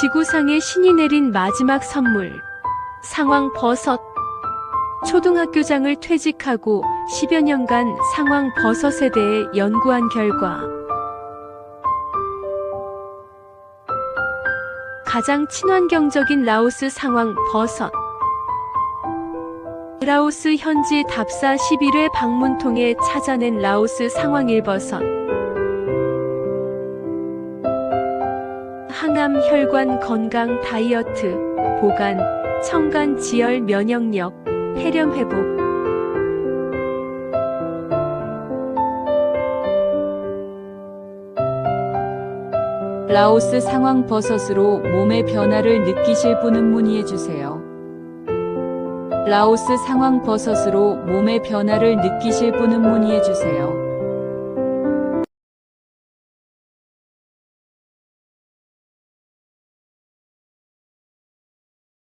지구상에 신이 내린 마지막 선물. 상황 버섯. 초등학교장을 퇴직하고 10여 년간 상황 버섯에 대해 연구한 결과 가장 친환경적인 라오스 상황 버섯. 라오스 현지 답사 11회 방문 통해 찾아낸 라오스 상황 일버섯. 항암 혈관 건강 다이어트, 보관, 청간 지혈 면역력, 폐렴 회복. 라오스 상황 버섯으로 몸의 변화를 느끼실 분은 문의해 주세요. 라오스 상황 버섯으로 몸의 변화를 느끼실 분은 문의해 주세요.